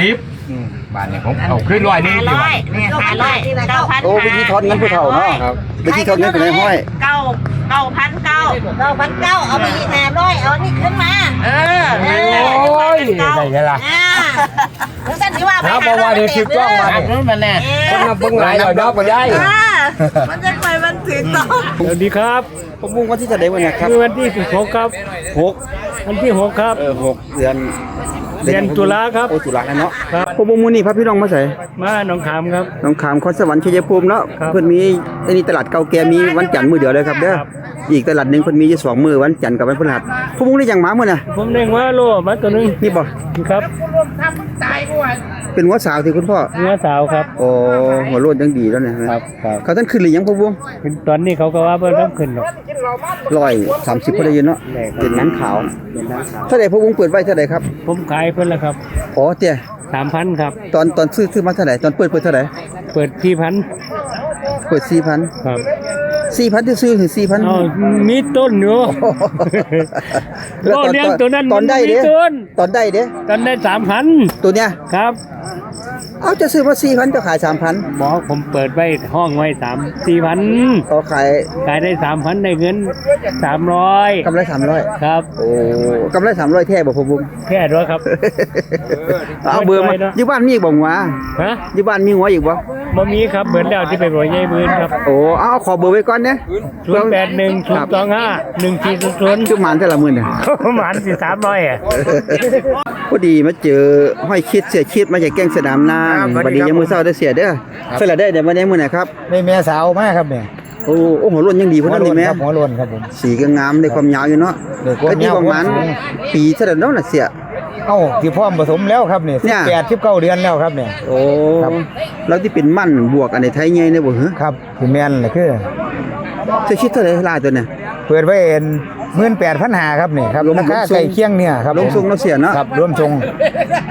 สิบอืมบาทเนี่ยผมเอาขึ้นร้อยนี่ห้าดีร้กอว่ายเนี่ยห้าร้อยเก้าพันโอ้วิธีทอนเงินผู้เฒ่าเนาะครับวิธีทอนเงินเป็นไงห้อย เก้าเก้าพันเก้าเก้าพันเก้าเอาไปอีกห้าร้อยเอาอันนี้ขึ้นมาเออโอ้ยได้ไงล่ะอ่าแล้วท่านที่ว่าไปหาบอกว่าเดี๋ยวสิบกล้องมาเเนี่ยมันแน่คนมาเบิ่งหลายเราดอกก็ได้ออมันจะไปมันถึงต้องสวัสดีครับผมมุ่งวันที่เท่าไหร่วันเนี่ยครับ คือวันที่16ครับหกวันที่6ครับ เออหกเดือน เดือนตุลาครับ โอ้ตุลาแล้วเนาะครับผมมุ่งนี่พระพี่น้องมาใส่มาหนองขามครับ น้องขามคอนสวรรค์ชัยภูมิเนาะครับเพิ่นมีอันนี้ตลาดเก่าแก่มีวันจันทร์มื้อเดียวเลยครับเด้อครับ อีกตลาดหนึงเพิ่นมีอยู่สองมื้อวันจันทร์กับวันพฤหัสผมมุ่งได้หยังหมามื้อน่ะผมเด้งว่าโลมาตัวหนึงนี่บ่ครับ เป็นหัวสาวที่คุณพ่อเนื้อสาวครับโอ้หัวโลดยังดีแล้วเนี่ยครับครับเขาท่านขึ้นหรือยังพ่อวงเป็นตอนนี้เขาก็ว่าเพิ่นต้องขึ้นหรอกร้อยสามสิบพอได้ยินเนาะได้ครับเป็นหนังขาวเป็นน้ำขาวเท่าไหร่พ่อวงเปิดไว้เท่าไหร่ครับผมขายเพิ่นแล้วครับอ๋อเตี้ย3,000ครับ ตอนตอนซื้อซื้อมาเท่าไหร่ตอนเปิดเปิดเท่าไหร่เปิดที่พันเปิดสี่พันครับสี่พันที่ซื้อถึงสี่พัน เอามีต้นอยู่โอ้เลี้ยงตัวนั้นตอนได้เด้มันมีต้น ตอนได้เด้ตอนได้3,000ตัวเนี้ยครับ เอาจะซื้อมาสี่พันจะขายสามพันหมอผมเปิดไว้ห้องไว้3 4,000เขาขายขายได้3,000ได้เงิน300กำไรสามร้อยครับโอ้กำไรสามร้อยแท้บ่พ่อวงแค่ด้วยครับเอาเบอร์มาไม่ได้นะอยู่บ้านมีอีกบ่หัวฮะอยู่บ้านมีหัวอีกบ่ บ่มีครับเบิดแล้วที่ไปบ่ใหญ่บืนครับโอ้เอาเอาขอเบอร์ไว้ก่อนเนี่ย0 8 1 0 2 5 1 4 0 0จุหมานแต่ละมื้อเนี่ยประมาณสิ300อะพอดีมาเจอห้อยคิดเสียคิดมาจากแก้งสนามนางบัดนี้ยังมือเศร้าได้เสียเด้อเสร็จแล้วได้เดี๋ยววันนี้มื้อไหนครับได้แม่สาวมาครับเนี่ยโอ้โอ้หัวล้นยังดีพุ่นนั่นนี่แม่ครับหัวโลนครับผมสีก็งามได้ความยาวอยู่เนาะได้ความก็ที่ยาวประมาณความสูงปีเท่านั้นเนาะน่ะเสีย เอ้าที่พ่อมผสมแล้วครับเนี่ยเนี่สิบยแปดสิบเก้าเดือนแล้วครับเนี่ย โอ้ครับ แล้วที่เป็นมั่นบวกอันในไทยใหญ่เนี่ยบ่เหรอครับที่แม่นเลยคือ เสียคิดเท่าไหร่ลายตัวเนี่ย เปิดไว้หมื่นแปดพันหาครับนี่ครับรวมราคารวมทรงใกล้เคียงเนี่ยครับลงทรงเนาะเสียเนาะครับรวมทรง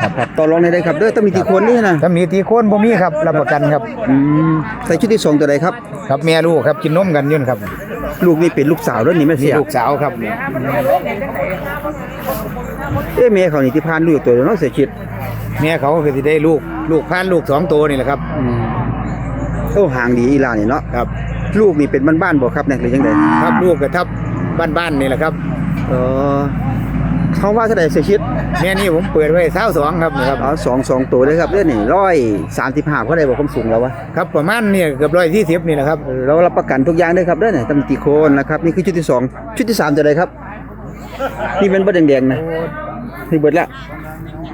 ครับครับต่อรองได้ได้ครับเด้อต้องมีกี่คนนี่นะถ้ามีตีโคนบ่มีครับรับประกันครับ อืมใส่ชุดที่สองตัวใดครับ ครับแม่ลูกครับกินนมกันอยืนครับลูกนี่เป็นลูกสาวเด้อนี่แม่มีเสียลูกสาวครับเนี่ยเอ้แม่เขานี่ที่พานลูกตัวเดียวเนาะเสียคิดแม่เขาคือสิได้ลูกลูกพานลูกสองตัวนี่แหละครับ อืมโอ้ห่างดีอีหลานนี่เนาะครับ ลูกนี่เป็นบ้านๆบ่ครับเนี่ยหรือจังไดครับลูกกระทับบ้านๆนี่แหละครับเออเขาว่าเท่าไหร่เสียคิดแม่นี่ผมเปิดไว้เศร้าสองครับนี่ครับเอาสองสองตัวเลยครับเด้อนี่ร้อยสามสิบห้าเขาได้บอกความสูงแล้ววะครับประมาณเนี่ยเกือบร้อยที่สิบนี่แหละครับเรารับประกันทุกอย่างด้วยครับเด้อเนี่ยตำติโคนนะครับนี่คือชุดที่สองชุดที่สามจะได้ครับนี่เป็นบดแดงๆนะนี่เบิดละ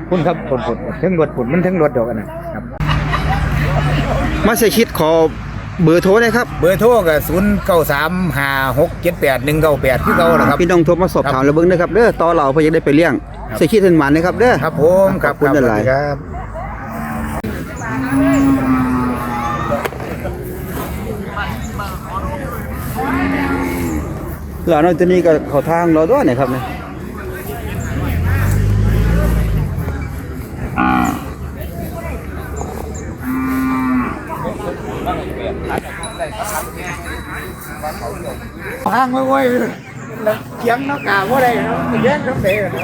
คุณครับผลผลถึงรถผลมันถึงรถดอกกันนะครับมาเสียคิดขอ เบอร์โทรหนะครับเบอร์โทรก็ศูนย์เก้าสามห้าหกเจ็ดแปดหนึ่งเก้าแปดคือเก่านะครับ พี่น้องโทรมาสอบถามเราเบิ่งนะครับเด้อต่อเราเพื่อจะได้ไปเลี้ยงเสียคิดเห็นหมันนะครับเด้อครับผมคขรัอบบคุณครับหลายครับหลานน้อยตัวนี้ก็เขาทางเราด้วยเนะครับเนี่ย ทางไม่ไหวแล้วเขียงนักกาว่าได้เนาะแย่งทั้งเดย์เนาะ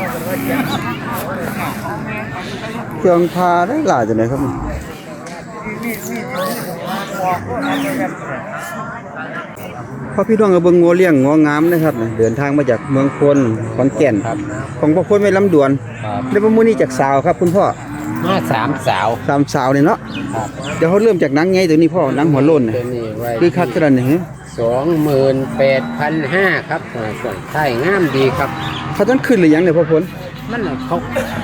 เครื่องพาได้หลายจังไดครับนี่พอพี่น้องเอาเบิ่งงัวเลี้ยงงัวงามนะครับเนี่ยเดินทางมาจากเมืองพลขอนแก่น ของพ่อพลไม่ลำดวนได้ประมูลนี้จากสาวครับคุณพ่อ มาสามสาวสามสาวเนี่ยเนาะเดี๋ยวเขาเริ่มจากหนังไงตัวนี้พ่อหนังหัวโล้นน่ะตัวนี้ไว้คือคักกระนี่ฮะสองหมื่นแปดพันห้าครับอ่าส่วนไทยงามดีครับเขาต้องขึ้นหรือยังเนี่ยพ่อพลมันเขา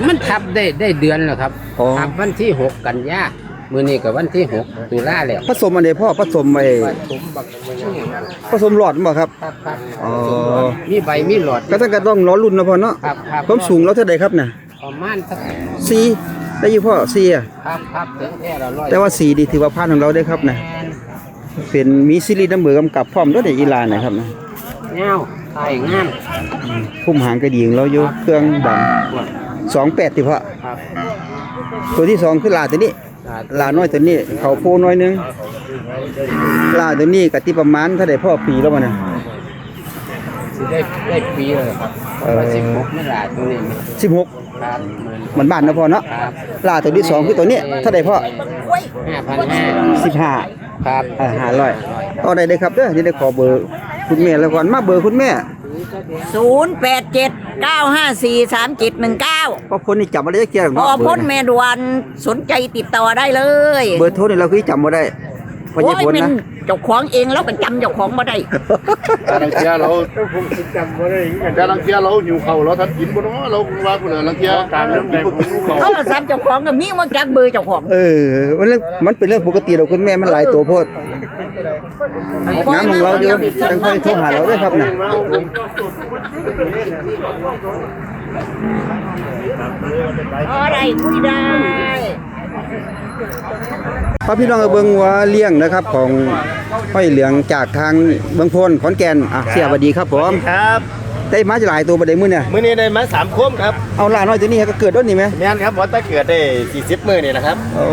มันทับได้ได้เดือนแล้วครับอ๋อทับวันที่หกกันยามือนี้กับวันที่หกตุลาแล้วผสมอันใดพ่อผสมไอ้ผสมบักนี่ครับผสมหลอดบ่ครับครับครับอ๋อมีใบมีหลอดก็ต้องก็ต้องล้อรุ่นนะพ่อเนาะครับครับความสูงแล้วเท่าใดครับน่ะประมาณสักสี่ ได้อยู่พ่อสี่อะครับครับถึงแค่ละร้อยแต่ว่าสีดีถือว่าผ่านของเราได้ครับนะเป็นมีซิลิน้ำเบือกำกับพร้อมด้วยในอีหลานนะครับนะเงาไทยงามพุ่มหางกระดิ่งเราอยู่เครื่องดำสองแปดติพ่อครับตัวที่สองคือลาตัวนี้ลาน้อยตัวนี้ เขาโพน้อยหนึงลาตัวนี้กะติประมาณเท่าไดพ่อปีแล้วมันนะสิได้ได้ปีเลยครับ ปเออสิบหกไม่หลาตัวนี้สิบหกครับหมื่นมันบ้านนะพ่อเนาะครับลาตัวที่สองคือตัวนี้เท่าไหร่พ่อห้าพันห้าสิบห้าครับอ่าห้าร้อยต่อได้เลยครับเด้อนี่ได้ขอเบอร์คุณแม่แล้วก่อนมาเบอร์คุณแม่ศูนย์แปดเจ็ดเก้าห้าสี่สามเจ็ดหนึ่งเก้าเพราะคนนี่จำมาได้เกี่ยวพเนาะอเบอพ้ร์นนะเมดวนสนใจติดต่อได้เลย เบอร์โทรนี่เราคือจำมาได้ พอโอ้จะยพ้นเป็นนะ เจ้าของเองแล้วก็จำเจ้าของมาได้ แต่ลังเทียเราแต่ลังเทียเราหิวข้าวเราทัดกินบ่เนาะเราว่าพุ่นน่ะลังเทียการเรื่องใดบ่หิวข้าวโทรศัพท์เจ้าของก็มีมาจากเบอร์เจ้าของเออมันเรื่องมันเป็นเรื่องปกติเราคุณแม่มันหลายตัวโพด น้ำของเราเยอะจังค่อยโทรหาเราด้วยครับนะอะไรคุยได้ พระพี่น้องเอาเบิ่งว่าเลี้ยงนะครับของห้อยเหลืองจากทางเบืองพนขอนแก่นอะเสียบดีครับผมครับได้มาจะหลายตัวบ่ได้มื้อเนี่ยมื้อนี้ได้มา3คมครับเอาหลานน้อยตัวนี้ก็เกิดด้วยนี่ไหมแม่นครับว่าถ้าเกิดได้40มื้อนี่นะครับโอ้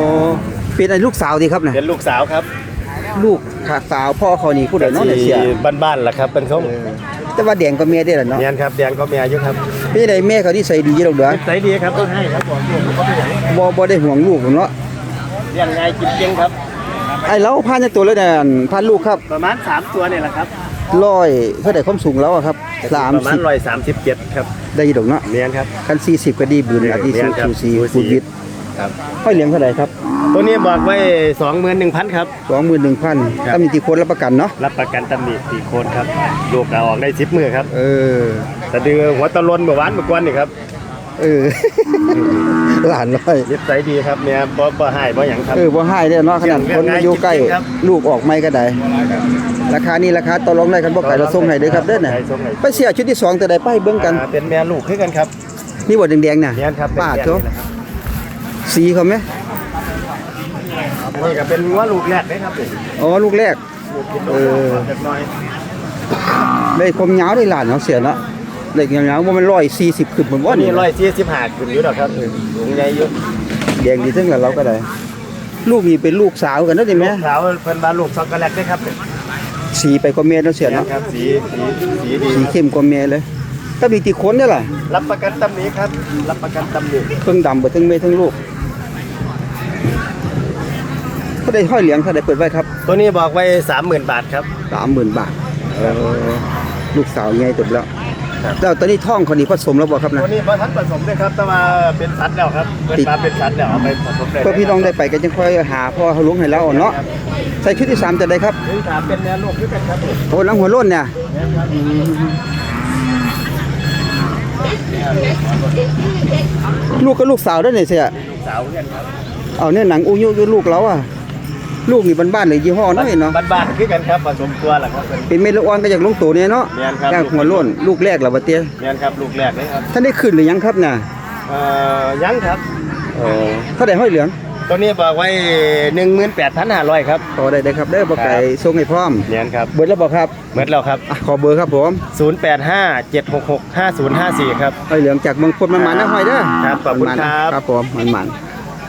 เป็นไอ้ลูกสาวดีครับนะเป็นลูกสาวครับ ลูกขาสาวพ่อเขานี่ผู้ใดเนาะเนี่ยเสียบ้านๆล่ะครับเป็นเขาแต่ว่าแดงก็เมียได้ล่ะเนาะแม่นครับแดงก็แม่อยู่ครับ เป็นไดแม่เขาที่ใส่ดีอยู่ดอกเด้อใส่ดีครับต้องให้ครับบ่บ่ได้ห่วงลูกผมเนาะเลี้ยงง่ายกินเก่งครับไอ้เราพานจักตัวแล้วเนี่ยพานลูกครับ ประมาณ3ตัวเนี่ยแหละครับร้อยเท่าใดความสูงแล้วครับประมาณ30 137ครับได้ยู่ดอกเนาะแม่นครับคัน40ก็ดีบุญอาทิแม่นครับสูสีบุญวิทย์ครับห้อยเหลียงเท่าใดครับ ตัวนี้บอกไว้21,000ครับ21,000ถ้ามีที่คนรับประกันเนาะรับประกันตำหนิสี่โคนครับลูกเราออกได้10มื้อครับ เออ สะดือหัวตะลนเมื่อวานเมื่อก่อนนี่ครับเออ หลานน้อยนิสัยดีครับเนี่ยบ่บ่ให้บ่หยังครับ เออบ่ให้ได้เนาะขนาดคนมาอยู่ใกล้เรื่องง่ายจริงๆครับลูกออกไม่ก็ได้ ราคานี้ราคาต่อรองได้กันบ่ไก่เราส่งให้เด้อครับเด้อน่ะใส่ส่งให้ไปเสียชุดที่สองแต่ได้ไปเบิ่งกันอ่าเป็นแม่ลูกคือกันครับนี่บ่แดงๆน่ะเนี่ยครับป้าเป็นโตแม่นี่แหละครับสีเขาไหมนี่ก็เป็นงัวลูกแรกเลยครับอ๋อลูกแรกเออเล็กน้อย ได้ความยาวได้หลานเนาะเสียเนาะ เด็กยาวๆบ่แมัน140ขึ้นบ่บ่วันนี้นี่ร้อยสี่สิบห้าขึ้นอยู่ดอกครับสูงใหญ่อยู่แดงดีถึงกับเราก็ได้ ลูกนี่เป็นลูกสาวกันเนาะดิแม่สาวเพิ่นว่าลูกช็อกโกแลตเด้ครับสีไปกว่าแม่เนาะเสียเนี่ยเนาะครับสีสีสีดีสีเข้มกว่าแม่เลยถ้ามีติคนได้ล่ะรับประกันตำหนิครับ รับประกันตำหนิเพิ่งดำเบิดทั้งแม่ทั้งลูกเขาได้ห้อยเหลียงเขาได้เปิดไว้ครับ ตัวนี้บอกไว้30,000บาทครับ30,000บาทเออลูกสาวใหญ่ตุบแล้ว แล้วตอนนี้ท้องเขานี่ผสมแล้วบ่ครับนะตัวนี้บ่ทันผสมเลยครับแต่ว่าเป็นสัตว์แล้วครับเพิ่นมาเป็นสัตว์แล้วเอาไปผสมได้เพื่อพี่น้องได้ไปก็จังค่อยหาพ่อเขาลุงให้เราเนาะใส่ชุดที่สามจะได้ครับนี่ถามเป็นแม่ลูกคือกันครับโอ้หลังหัวโล้นเนี่ยลูกก็ลูกสาวได้เนี่ยเสียสาวเพื่อนครับเอาเนี่ยหนังอุยุอยู่ลูกเราอะ ลูกนี่บ้านๆเลยยี่ห้อน้อยเนาะบ้านๆคือกันครับผสมตัวล่ะครับเพิ่นเป็นเม็ดละอ่อนก็จากลงตัวเนี่ยเนาะแม่นครับจากหัวโล้นลูกแรกเหรอวะเตี้ยแม่นครับลูกแรกเลยครับท่านได้ขึ้นหรือยังครับน่ะเอ่อยังครับอ๋อเท่าไดห้อยเหลืองตัวนี้บอกไว้18,500ครับต่อได้ได้ครับได้อบ่ไก่ส่งให้พร้อมเนียนครับเบิดแล้วบ่ครับเมื่อแล้วครับอะขอเบอร์ครับผม0857665054ครับห้อยเหลืองจากเมืองพนมันมานะห้อยเด้อครับขอบคุณครับครับผมมันมัน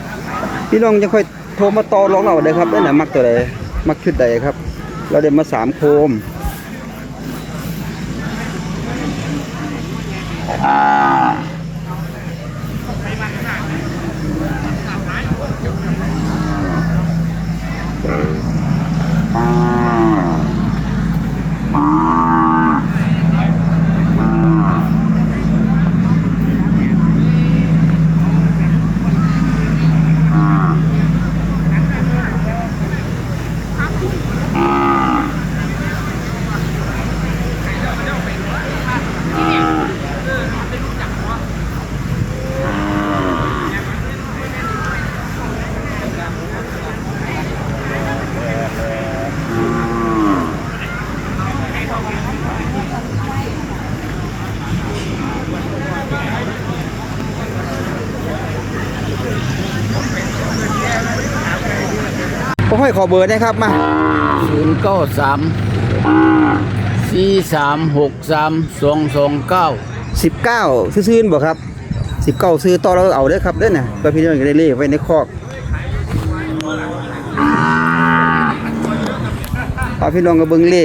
ๆพี่น้องยังค่อย โทรมาต่อรองเราได้ครับได้น่ะมักตัวใดมักชุดใดครับ เราได้มาสามโคมผ มให้ขอเบอร์นะครับมาศูนย์เก้าสามสี่สามหกสามสองสองเก้า19ซื้อๆบ่ครับ19ซื้อต่อเราเอาเด้อครับเด้อน่ะเพื่อพี่น้องจะได้เล่ไว้ในคอกพาพี่น้องก็เบิ่งเล่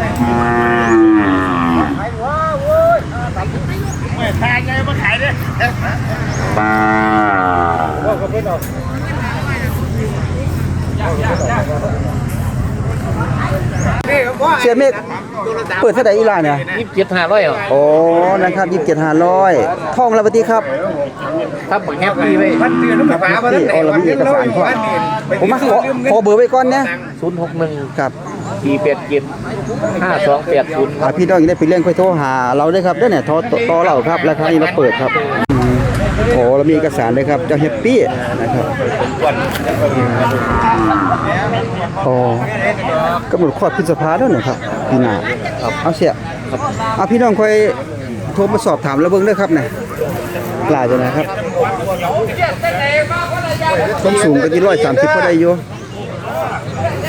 เนี่าเม็นเสียเมฆเปิดเท่าไหร่อีลาเนี่ยยี่สิบเห้าร้อยโอ้นะครับยี่สิบเห้าร้อยทองลาวตีครับ ครับแฮปปี้ไปพันเดือนลูกค้าพันเดือนเอกสารพ่อผมมาขอขอเบอร์ไว้ก่อนเนี่ยศูนย์หกหนึ่งครับ สี่แปดเจ็ดห้าสองแปดศูนย์อ่าพี่น้องยังได้ไปเรื่องค่อยโทรหาเราได้ครับเด้อเนี่ยโทรต่อเราครับราคานี้เราเปิดครับอืมโอ้เรามีเอกสารเลยครับเจ้าแฮปปี้นะครับโอ้กำหนดคลอดพฤษภาแล้วเนี่ยครับปีหน้าเอาเสียเอาพี่น้องค่อยโทรมาสอบถามแล้วเบิ่งเด้อครับเนี่ยหลายจังนะครับความสูงก็ที่ร้อยสามสิบพอได้อยู่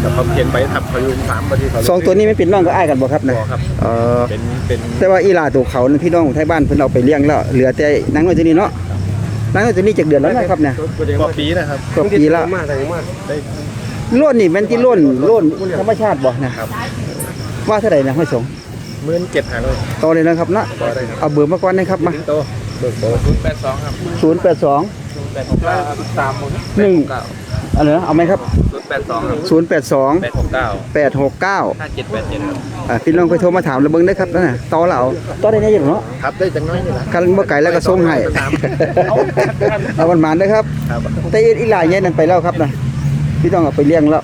แต่พอเขียนไปทับพยุงสามนาทีเขาำสองตัวนี้ไม่เป็นน้องก็อ้ายกันบ่ครับนะครับเออเป็นเป็นแต่ว่าอีหลาตัวเขานั้นพี่น้องของไทยบ้านเพิ่นเอาไปเลี้ยงแล้วเหลือแต่นางน้อยตัวนี้เนาะนางน้อยตัวนี้จากเดือนแล้วนะครับเนี่ยกว่าปีนะครับกว่าปีละล้วนนี่แม่นที่ล้วนล้วนธรรมชาติบ่นะครับ ว่าเท่าไหร่นะห้อยสงหมื่นเจ็ดหาเลยต่อเลยนะครับนะต่อได้ครับเอาเบอร์มาก่อนนะครับมาโตเบิกโตศูนย์แปดสองครับ082แปดหกเก้าสามหมด1 อะไรนะเอาไหมครับศูนย์แปดสองครับ082 แปดหกเก้า869ห้าเจ็ดแปดเจ็ดครับอ่าพี่น้องไปโทรมาถามแล้วเบิ่งได้ครับนั่นน่ะต่อแล้วเอาต่อได้แน่อยู่เนาะครับได้จังน้อยนี่ละกันบ่ไก่แล้วก็ส่งให้เอามันหมานๆนะครับ ครับแต่อีหลายใหญ่นั่นไปแล้วครับนะพี่ต้องเอาไปเลี้ยงแล้ว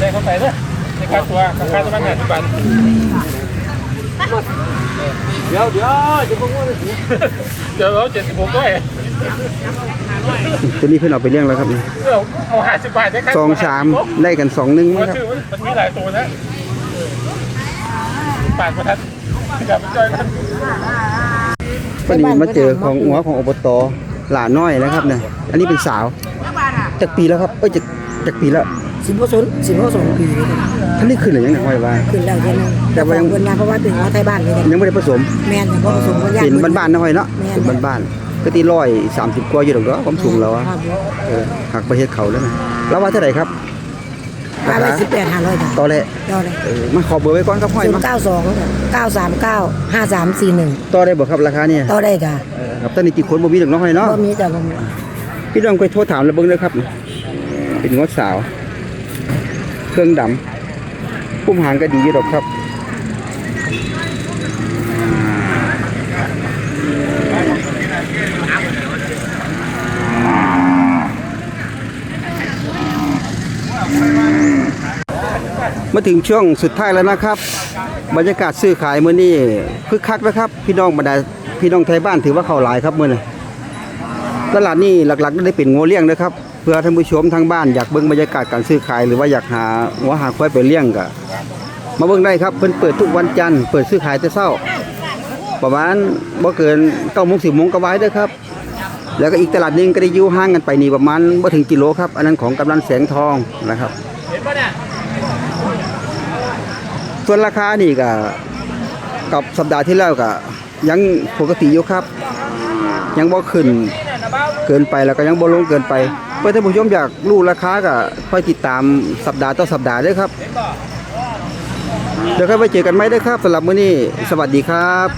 ได้เข้าไปเลย ในค่าตัวค่าตัวมันหนึ่งพันเดี๋ยวเดี๋ยวจะพูดว่าเดี๋ยวเราเจ็ดสิบหกด้วยตัวนี้เพิ่นเอาไปเลี้ยงแล้วครับนี่เดี๋ยวเอาห้าสิบบาทได้ค่าสองสามได้กันสองหนึ่งมั้มังนครับชื่อมันมีหลายตัวนะปากประทัดอย่าไปจอยกันวันนี้มาเจอของหัวของอบตหลาน้อยนะครับเนี่ยอันนี้เป็นสาวจากปีแล้วครับเอ้ยจากจากปีแล้วสิบหกศูนย์สิบหกสองปีเลย ท่านนี่ขึ้นหรือยังไงห้อยว่า ขึ้นแล้วเท่านั้นแต่ว่ายังเพิ่นมาเพราะว่าเป็นว่าไทยบ้านเลยยังไม่ได้ผสมแม่นแต่พ่อผสมคนยาก เป็นบ้านๆนะห้อยเนาะเป็นบ้านๆก็ที่ร้อยสามสิบกว่าอยู่ดอกเนาะความสูงเราอะครับเออหักประเทศเขาแล้วนะแล้วว่าเท่าไหร่ครับห้าร้อยสิบแปดห้าร้อยบาทต่อแหละต่อเลยเออมาขอเบอร์ไว้ก่อนครับห้อยศูนมาย์เก้าสองเก้าสามเก้าห้าสามสี่หนึ่งต่อได้บ่ครับราคาเนี่ยต่อได้ค่ะครับตอนนี้ติดคนบ่มีดอกเน้องห้อยเนาะ ก็มีแต่บ่มีพี่น้องไปโทรถามแล้วเบิ่งเด้อครับ เป็นงดสาว เครื่องดำ พุ่มหางก็ดีอยู่ดอกครับมาถึงช่วงสุดท้ายแล้วนะครับ บรรยากาศซื้อขายมื้อนี้คึกคักนะครับ พี่น้องบรรดาพี่น้องไทยบ้านถือว่าเข้าหลายครับมื้อนี้ตลาดนี่หลักๆได้เป็นงัวเลี้ยงนะครับ พื่อท่านผู้ชมทางบ้านอยากเบิ่งบรรยากาศการซื้อขายหรือว่าอยากหาหัวหาควายไปเลี้ยงก็มาเบิ่งได้ครับเพิ่นเปิดทุกวันจันทร์เปิดซื้อขายแต่เช้า ประมาณบ่เกิน9โมง10โมงก็ไว้ด้อครับ แล้วก็อีกตลาดหนึงก็ได้ยู่ห่างกันไปนี่ประมาณบ่ถึงกิโลครับ อันนั้นของกำนันแสงทองนะครับส่วนราคานี่ก็กับสัปดาห์ที่แล้วก็ยังปกติอยู่ครับ ยังบ่ขึ้นเกินไปแล้วก็ยังบ่ลงเกินไป เพื่อท่านผู้ชมอยากรู้ราคาก็คอยติดตามสัปดาห์ต่อสัปดาห์ด้วยครับ เดี๋ยวค่อยไปเจอกันไหมได้ครับสำหรับมื้อนี้สวัสดีครับ